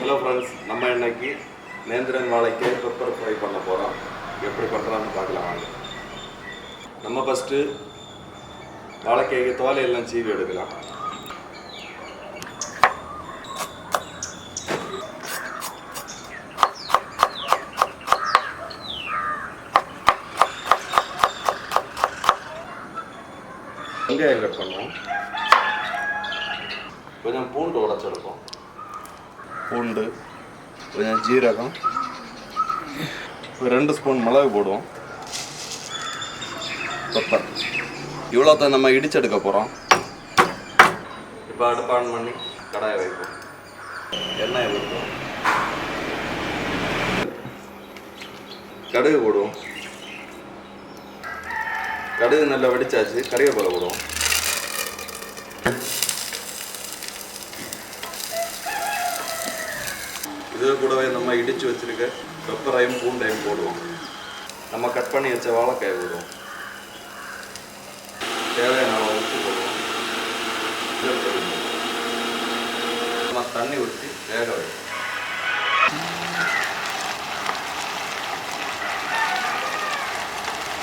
Hello friends நம்ம இன்னைக்கு நேந்திரன் வாழைக்கு பெப்பர் ஃப்ரை பண்ண போகிறோம் எப்படி பண்ணுறான்னு பார்க்கலாம் வாங்க. நம்ம ஃபஸ்ட்டு வாழைக்காய்க்கு தோலையெல்லாம் சீவி எடுக்கலாம். வெங்காயம் கட் பண்ணுவோம். கொஞ்சம் பூண்டு உடச்சிருக்கோம் பூண்டு கொஞ்சம் ஜீரகம் ஒரு ரெண்டு ஸ்பூன் மிளகு போடுவோம். பெப்பர் இவ்வளோ நம்ம இடிச்செடுக்க போகிறோம் இப்போ அடுப்பு ஆன் பண்ணி கடாயை வைப்போம். எண்ணெய் ஊற்றுவோம். கடுகு போடுவோம். கடுகு நல்லா வெடிச்சாச்சு. கறிவேப்பிலை போடுவோம். இது கூடவே நம்ம இடிச்சு வச்சிருக்க பெப்பரையும் பூண்டையும் போடுவோம். நம்ம கட் பண்ணி வச்ச வாழைக்காய் போடுவோம். தேவையான அளவு உப்பு போடுவோம். போடுவோம். நம்ம தண்ணி ஊற்றி வேக வைப்போம்.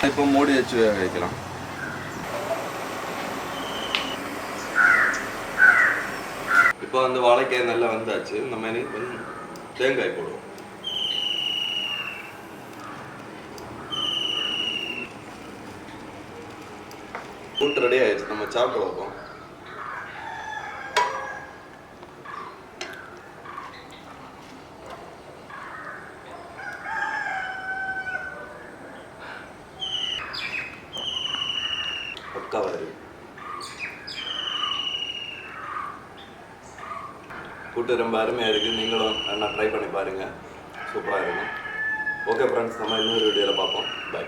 இப்போ மூடி வச்சு வேக வைக்கலாம். இப்போ வந்து வாழைக்காய் நல்லா வந்தாச்சு. நம்ம இனி கொஞ்சம் தேங்காய் போடுவோம். கூட்டு ரெடி ஆயிடுச்சு. நம்ம சாப்பிட வைப்போம் பக்காவா இருக்கு. கூட்டு ரொம்ப அருமையாக இருக்குது நீங்களும் நல்லா ட்ரை பண்ணி பாருங்கள் சூப்பராக இருக்கும். ஓகே ஃப்ரெண்ட்ஸ் நம்ம இன்னொரு வீடியோவில் பார்ப்போம். பை